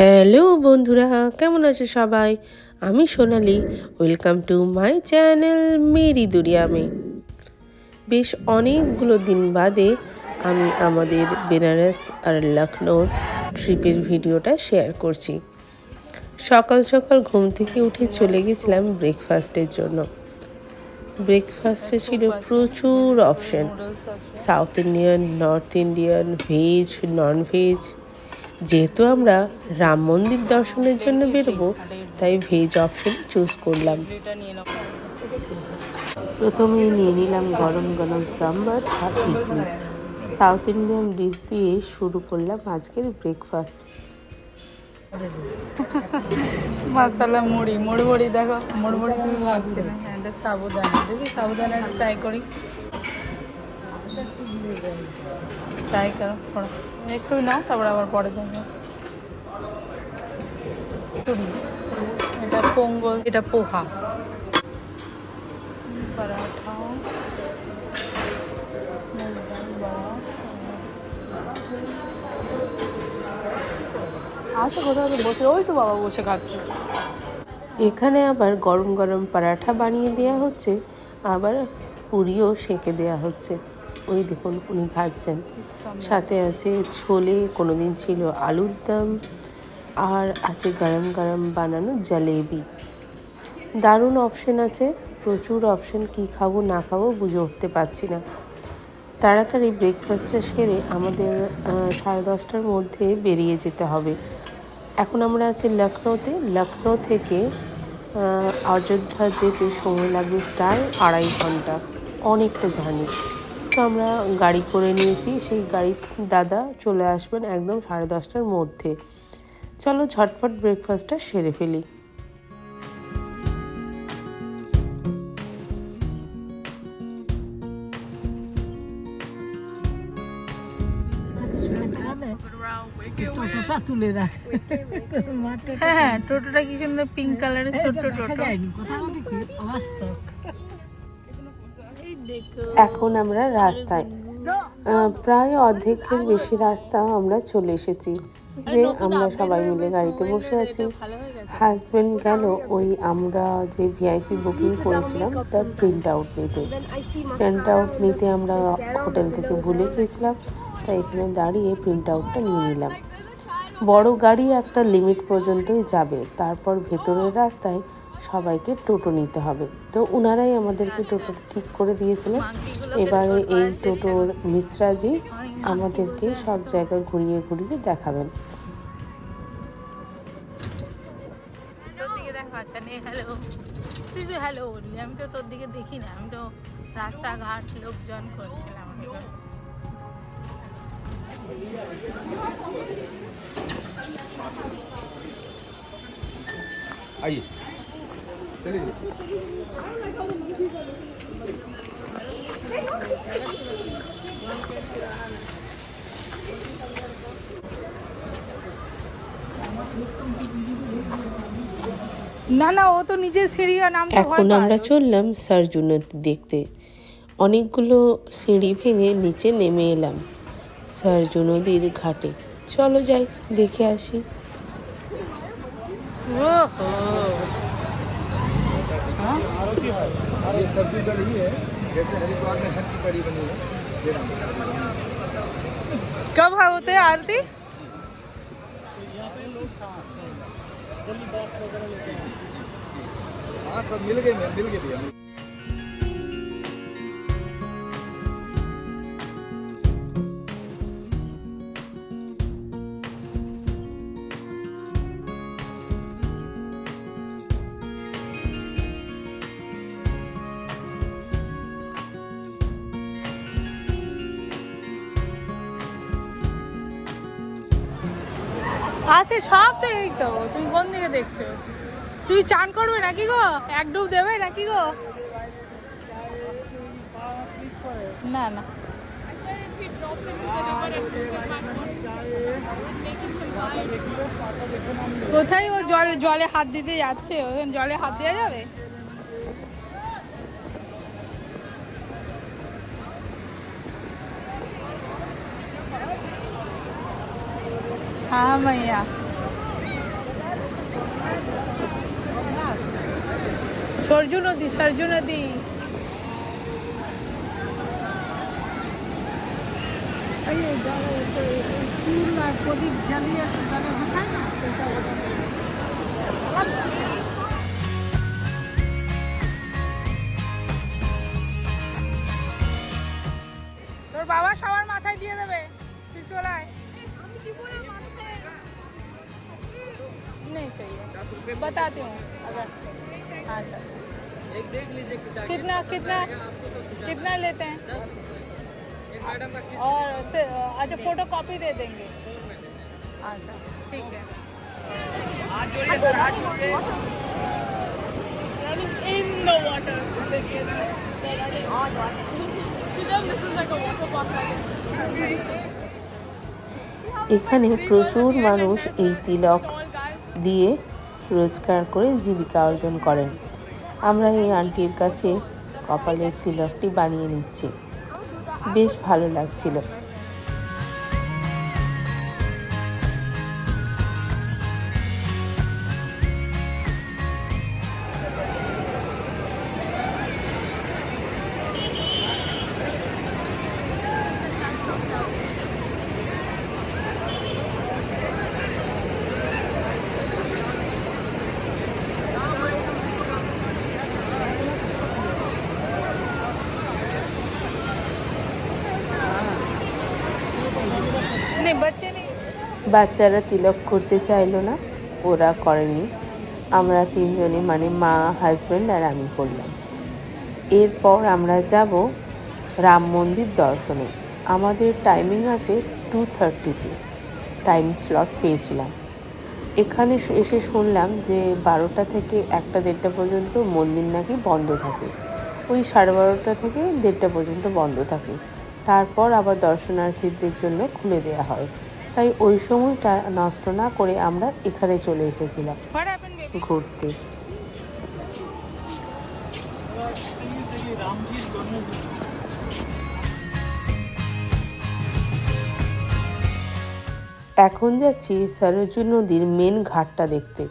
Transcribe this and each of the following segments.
Hello বন্ধুরা, কেমন আছো সবাই? আমি Sonali, welcome to my channel Meri Duniya মে বেশ অনেকগুলো দিন বাদে আমি আমাদের বেনারস আর লখনৌর ট্রিপের ভিডিওটা শেয়ার করছি। সকাল সকাল ঘুম থেকে উঠে চলে গেছিলাম ব্রেকফাস্টের জন্য। ব্রেকফাস্টে ছিল প্রচুর option. South Indian, north Indian, veg non veg যেহেতু আমরা রাম মন্দির দর্শনের জন্য বেরোবো, তাই ভেজ অপশন চুজ করলাম। প্রথমে নিয়ে নিলাম গরম গরম সাম্বার আর ইডলি সাউথ ইন্ডিয়ান ডিশ দিয়ে শুরু করলাম আজকের ব্রেকফাস্ট মশালা মুড়ি মুড়ি মুড়ি দেখো, মুড়ি তুমি ভাবছি? না এটা সাবুদানা দেখি সাবুদানা ট্রাই করি। ট্রাই করো। একটু নাও, তারপর আবার পরে দেখো এটা পোঙ্গল, এটা পোহা। বড়া। আচ্ছা কোথাও বসে, ওই তো বাবা বসে খাচ্ছে। এখানে আবার গরম গরম পরাঠা বানিয়ে দেওয়া হচ্ছে, আবার পুরিও সেঁকে দেওয়া হচ্ছে। ওই দেখুন উনি ভাজছেন। সাথে আছে ছোলে কোনোদিন ছিল আলুর দম আর আছে গরম গরম বানানো জলেবি। দারুণ অপশন আছে প্রচুর অপশন কি খাব না খাব বুঝে উঠতে পারছি না। তাড়াতাড়ি ব্রেকফাস্টটা সেরে আমাদের সাড়ে দশটার মধ্যে বেরিয়ে যেতে হবে। এখন আমরা আছি লখনৌতে। লখনৌ থেকে অযোধ্যা যেতে সময় লাগবে প্রায় আড়াই ঘণ্টা। অনেকটা জার্নি। তো আমরা গাড়ি করে নিয়েছি। সেই গাড়ির দাদা চলে আসবেন একদম সাড়ে দশটার মধ্যে। চলো ঝটপট ব্রেকফাস্টটা সেরে ফেলি। টোটোটা তুলে রাখে হ্যাঁ হ্যাঁ টোটোটা কি সুন্দর পিঙ্ক কালারের ছোট টোটো? এখন আমরা রাস্তায় প্রায় অর্ধেকের বেশি রাস্তা আমরা চলে এসেছি। যে আমরা সবাই মিলে গাড়িতে বসে আছি। হাজব্যান্ড গেল, ওই আমরা যে ভিআইপি বুকিং করেছিলাম, তার প্রিন্ট আউট নিতে। প্রিন্ট আউট নিতে আমরা হোটেল থেকে ভুলে গিয়েছিলাম, তাই এখানে দাঁড়িয়ে প্রিন্ট আউটটা নিয়ে নিলাম। বড় গাড়ি একটা লিমিট পর্যন্তই যাবে, তারপর ভেতরের রাস্তায় সবাইকে টোটো নিতে হবে। তো ওনারাই আমাদেরকে টোটো ঠিক করে দিয়েছিলেন। এবারে এই টোটোর মিশ্রাজি আমাদেরকে সব জায়গা ঘুরিয়ে ঘুরিয়ে দেখাবেন। তুই হ্যালো বললি আমি তো তোর দিকে দেখি না আমি তো রাস্তাঘাট লোকজন করছিলাম আই না না ও তো নিজে সিঁড়ি ভয় এখন আমরা চললাম সার্জুনত দেখতে। অনেকগুলো সিঁড়ি ভেঙে নিচে নেমে এলাম সার্জু নদীর ঘাটে। চলো যাই দেখে আসি। ये सब्ज़ी का नहीं है जैसे हरिद्वार में हर की कड़ी बनी है कब हाँ है। होते हैं आरती? हाँ। सब मिल गए मैं मिल गए भैया আছে, সব তো এই তো, তুমি কোন দিকে দেখছ? তুই চান করবে নাকি গো? এক ডুব দেবে নাকি গো? না না। কোথায় ও জলে জলে হাত দিতে যাচ্ছে? ওখানে জলে হাত দেওয়া যাবে? হ্যাঁ মাইয়া সরজু নদী সরজু নদী প্রদীপ জ্বালিয়ে একটা জায়গা ভাসায় তোর বাবা चाहिए बताती हूँ अगर अच्छा कितना कितना कितना लेते हैं और से- अच्छा फोटो कॉपी दे देंगे अच्छा ठीक है Running in the water. To them, this is like a water park. এখানে প্রচুর মানুষ এই তিলক All guys. দিয়ে রোজগার করে জীবিকা অর্জন করেন। আমরা এই আন্টির কাছে কপালের তিলকটি বানিয়ে নিচ্ছি। বেশ ভালো লাগছিল। বাচ্চারা তিলক করতে চাইলো না, ওরা করেনি। আমরা তিনজনে মানে মা হাজব্যান্ড আর আমি করলাম। এরপর আমরা যাব রাম মন্দির দর্শনে। আমাদের টাইমিং আছে টু থার্টিতে টাইম স্লট পেয়েছিলাম। এখানে এসে শুনলাম যে বারোটা থেকে একটা দেড়টা পর্যন্ত মন্দির নাকি বন্ধ থাকে। ওই সাড়ে বারোটা থেকে দেড়টা পর্যন্ত বন্ধ থাকে। তারপর আবার দর্শনার্থীদের জন্য খুলে দেওয়া হয়। তাই ওই সময়টা নষ্ট না করে আমরা এখানে চলে এসেছিলাম? ঘুরতে। এখন যাচ্ছি সরজু নদীর মেন ঘাটটা দেখতে।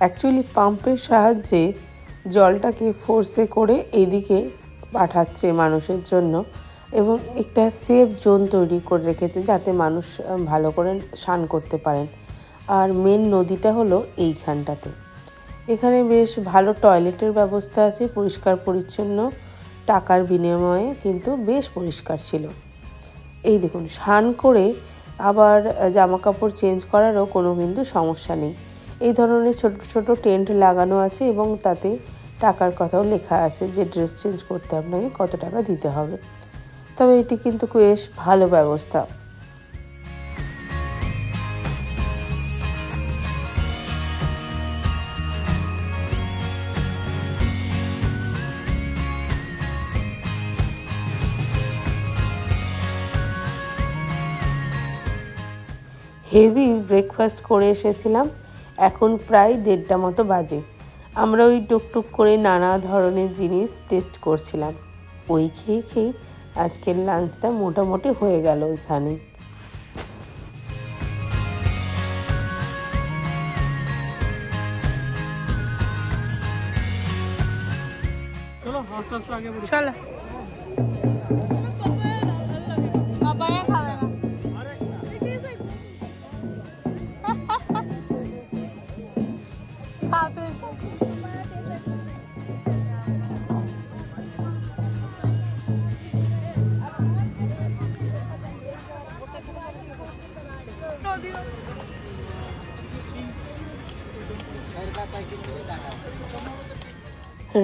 অ্যাকচুয়ালি পাম্পের সাহায্যে জলটাকে ফোর্সে করে এদিকে পাঠাচ্ছে মানুষের জন্য। এবং একটা সেফ জোন তৈরি করে রেখেছে যাতে মানুষ ভালো করে স্নান করতে পারেন। আর মেন নদীটা হলো এইখানটাতে। এখানে বেশ ভালো টয়লেটের ব্যবস্থা আছে, পরিষ্কার পরিচ্ছন্ন, টাকার বিনিময়ে কিন্তু বেশ পরিষ্কার ছিল। এই দেখুন, স্নান করে আবার জামা কাপড় চেঞ্জ করারও কোনো কিন্তু সমস্যা নেই। এই ধরনের ছোট ছোট টেন্ট লাগানো আছে এবং তাতে টাকার কথাও লেখা আছে যে ড্রেস চেঞ্জ করতে আপনাকে কত টাকা দিতে হবে। তবে এটি কিন্তু বেশ ভালো ব্যবস্থা। হেভি ব্রেকফাস্ট করে এসেছিলাম। এখন প্রায় দেড়টা মতো বাজে। আমরা ওই টুকটুক করে নানা ধরনের জিনিস টেস্ট করছিলাম। ওই খেয়ে খেয়ে আজকের লাঞ্চটা মোটামুটি হয়ে গেল ওইখানে। চলো।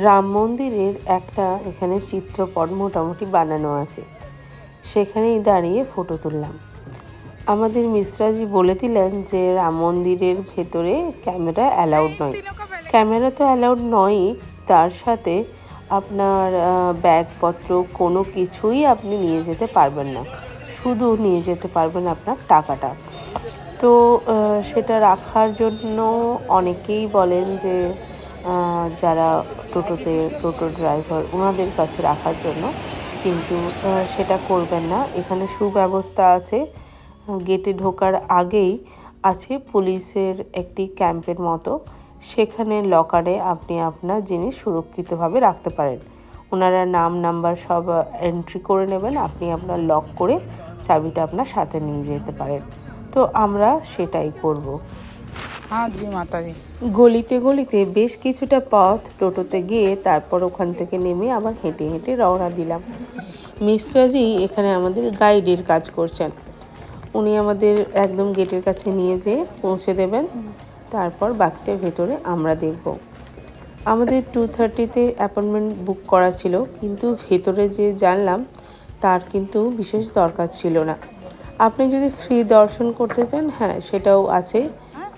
রাম মন্দিরের একটা এখানে চিত্রপট মোটামুটি বানানো আছে। সেখানেই দাঁড়িয়ে ফটো তুললাম। আমাদের মিশ্রাজি বলে দিলেন যে রাম মন্দিরের ভেতরে ক্যামেরা অ্যালাউড নয়। ক্যামেরা তো অ্যালাউড নয়ই, তার সাথে আপনার ব্যাগপত্র কোনো কিছুই আপনি নিয়ে যেতে পারবেন না। শুধু নিয়ে যেতে পারবেন আপনার টাকাটা। তো সেটা রাখার জন্য অনেকেই বলেন যে যারা টোটোতে, টোটো ড্রাইভার ওনাদের কাছে রাখার জন্য। কিন্তু সেটা করবেন না। এখানে সুব্যবস্থা আছে। গেটে ঢোকার আগেই আছে পুলিশের একটি ক্যাম্পের মতো। সেখানে লকারে আপনি আপনার জিনিস সুরক্ষিতভাবে রাখতে পারেন। ওনারা নাম, নাম্বার সব এন্ট্রি করে নেবেন। আপনি আপনার লক করে চাবিটা আপনার সাথে নিয়ে যেতে পারেন। তো আমরা সেটাই করব। হ্যাঁ গলিতে গলিতে বেশ কিছুটা পথ টোটোতে গিয়ে তারপর ওখান থেকে নেমে আবার হেঁটে হেঁটে রওনা দিলাম। মিশ্রাজি এখানে আমাদের গাইডের কাজ করছেন। উনি আমাদের একদম গেটের কাছে নিয়ে যেয়ে পৌঁছে দেবেন। তারপর বাকিটার ভেতরে আমরা দেখব। আমাদের টু থার্টিতে অ্যাপয়েন্টমেন্ট বুক করা ছিল, কিন্তু ভেতরে যে জানলাম, তার কিন্তু বিশেষ দরকার ছিল না। আপনি যদি ফ্রি দর্শন করতে চান হ্যাঁ সেটাও আছে।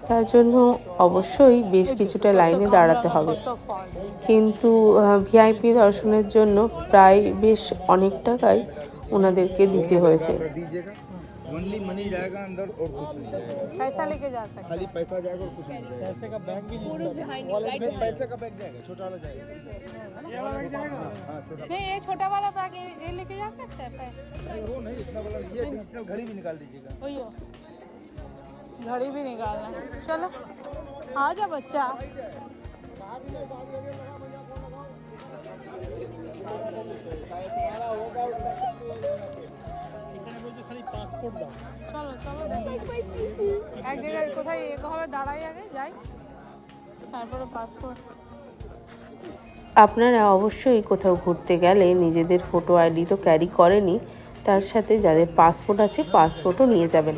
তার জন্য অবশ্যই বেশ কিছুটা লাইনে দাঁড়াতে হবে तो फॉल কিন্তু ভিআইপি দর্শনের জন্য প্রায় বেশ অনেক টাকাই ওনাদেরকে দিতে হয়েছে कर दीजिएगा ओनली मनी जाएगा अंदर और कुछ नहीं जाएगा पैसा लेके जा सकते खाली पैसा जाएगा और कुछ नहीं जाएगा पैसे का बैग भी नहीं पैसे का बैग जाएगा छोटा वाला जाएगा हाँ, हाँ छोटा नहीं ये छोटा वाला बैग ये ये लेके जा सकते हैं पैसे वो नहीं इतना वाला ये डिजिटल घड़ी भी निकाल दीजिएगा वही हो घड़ी भी निकालना है। चलो आ जा बच्चा চলো চলো দেখি। এক জায়গায় কোথায় এভাবে দাঁড়াই আগে যাই তারপরে পাসপোর্ট আপনারা অবশ্যই কোথাও ঘুরতে গেলে নিজেদের ফটো আইডি তো ক্যারি করেনি তার সাথে যাদের পাসপোর্ট আছে পাসপোর্টও নিয়ে যাবেন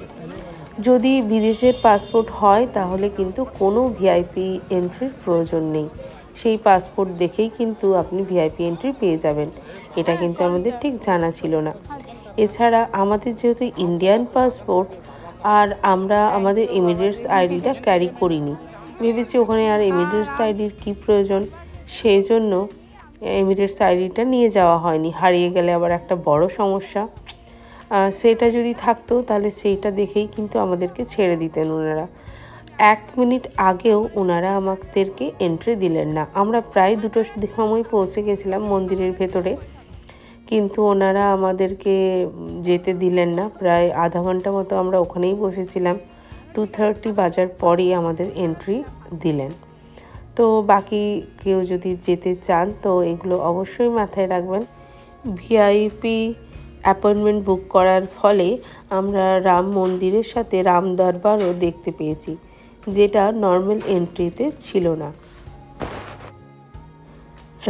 যদি বিদেশের পাসপোর্ট হয়, তাহলে কিন্তু কোনো ভিআইপি এন্ট্রির প্রয়োজন নেই। সেই পাসপোর্ট দেখেই কিন্তু আপনি ভিআইপি এন্ট্রি পেয়ে যাবেন। এটা কিন্তু আমাদের ঠিক জানা ছিল না। এছাড়া আমাদের যেহেতু ইন্ডিয়ান পাসপোর্ট আর আমরা আমাদের ইমিডিয়েটস আইডিটা ক্যারি করিনি। ভেবেছি ওখানে আর ইমিডিয়েটস আইডির কী প্রয়োজন? সেই জন্য এমিরেটস আইডিটা নিয়ে যাওয়া হয়নি। হারিয়ে গেলে আবার একটা বড় সমস্যা। সেটা যদি থাকতো, তাহলে সেইটা দেখেই কিন্তু আমাদেরকে ছেড়ে দিতেন ওনারা। এক মিনিট আগেও ওনারা আমাদেরকে এন্ট্রি দিলেন না। আমরা প্রায় দুটো সময় পৌঁছে গেছিলাম মন্দিরের ভেতরে, কিন্তু ওনারা আমাদেরকে যেতে দিলেন না। প্রায় আধা ঘণ্টা মতো আমরা ওখানেই বসেছিলাম। টু থার্টি বাজার পরেই আমাদের এন্ট্রি দিলেন। তো বাকি কেউ যদি যেতে চান, তো এগুলো অবশ্যই মাথায় রাখবেন। ভিআইপি অ্যাপয়েন্টমেন্ট বুক করার ফলে আমরা রাম মন্দিরের সাথে রাম দরবারও দেখতে পেয়েছি, যেটা নর্মাল এন্ট্রিতে ছিল না।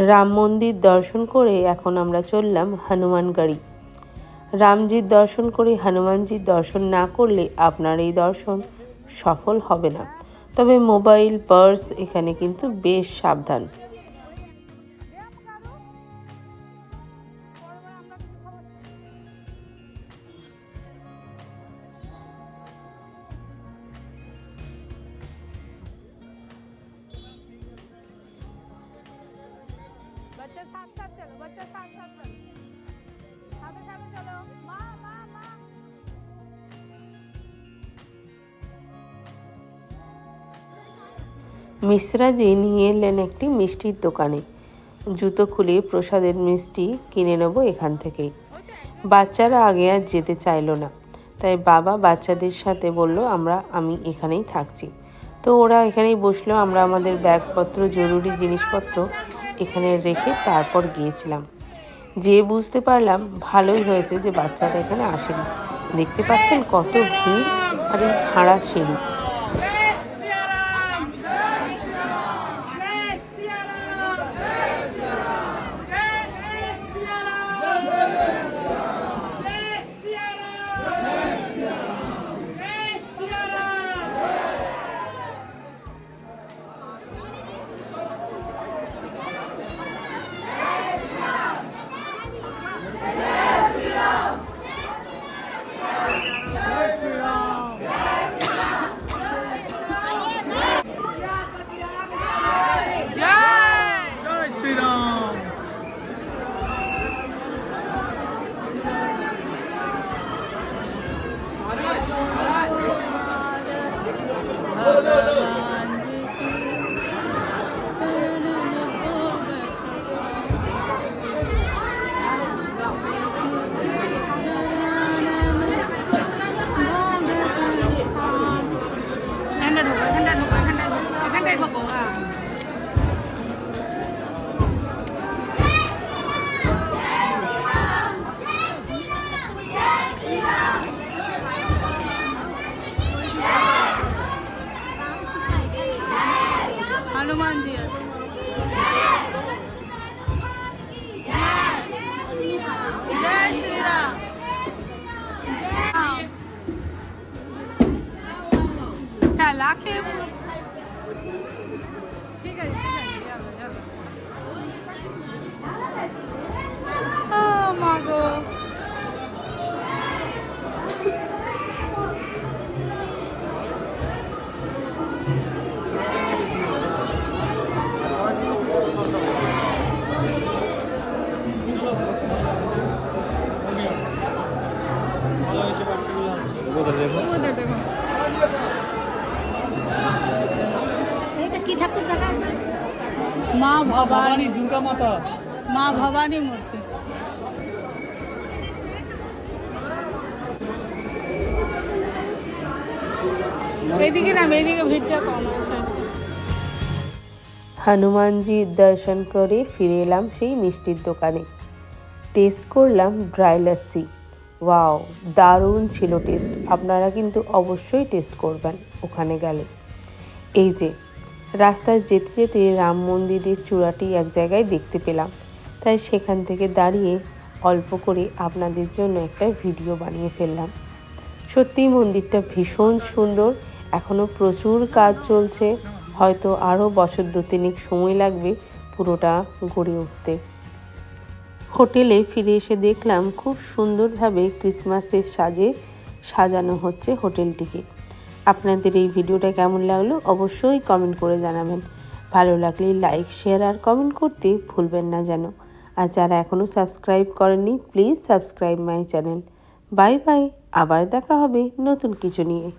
রাম মন্দির দর্শন করে এখন আমরা চললাম হনুমানগড়ি। রামজির দর্শন করে হনুমানজির দর্শন না করলে আপনার এই দর্শন সফল হবে না। তবে মোবাইল পার্স এখানে কিন্তু বেশ সাবধান। মিশ্রাজি নিয়ে এলেন একটি মিষ্টির দোকানে। জুতো খুলে প্রসাদের মিষ্টি কিনে নেব এখান থেকেই বাচ্চারা আগে আর যেতে চাইলো না। তাই বাবা বাচ্চাদের সাথে বলল, আমরা, আমি এখানেই থাকছি। তো ওরা এখানেই বসল। আমরা আমাদের ব্যাগপত্র, জরুরি জিনিসপত্র এখানে রেখে তারপর গিয়েছিলাম। যে বুঝতে পারলাম, ভালোই হয়েছে যে বাচ্চারা এখানে আসেনি। দেখতে পাচ্ছেন কত ভিড় আর এই খাড়া সিঁড়ি। মাতা? মা ভবানী মূর্তি। এদিকে না এদিকে ভিড়টা কম হনুমানজির দর্শন করে ফিরে এলাম সেই মিষ্টির দোকানে। টেস্ট করলাম ড্রাই লাসি ওয়াও দারুণ ছিল টেস্ট। আপনারা কিন্তু অবশ্যই টেস্ট করবেন ওখানে গেলে। এই যে রাস্তায় যেতে যেতে রাম মন্দিরের চূড়াটি এক জায়গায় দেখতে পেলাম। তাই সেখান থেকে দাঁড়িয়ে অল্প করে আপনাদের জন্য একটা ভিডিও বানিয়ে ফেললাম। সত্যিই মন্দিরটা ভীষণ সুন্দর এখনও প্রচুর কাজ চলছে, হয়তো আরও বছর দু তিনেক সময় লাগবে পুরোটা গড়ে উঠতে। হোটেলে ফিরে এসে দেখলাম খুব সুন্দরভাবে ক্রিসমাসের সাজে সাজানো হচ্ছে হোটেলটিকে। আপনাদের এই ভিডিওটা কেমন লাগল অবশ্যই কমেন্ট করে জানাবেন। ভালো লাগলে লাইক শেয়ার আর কমেন্ট করতে ভুলবেন না যেন। আর যারা এখনও সাবস্ক্রাইব করেননি please subscribe my channel bye bye আবার দেখা হবে নতুন কিছু নিয়ে।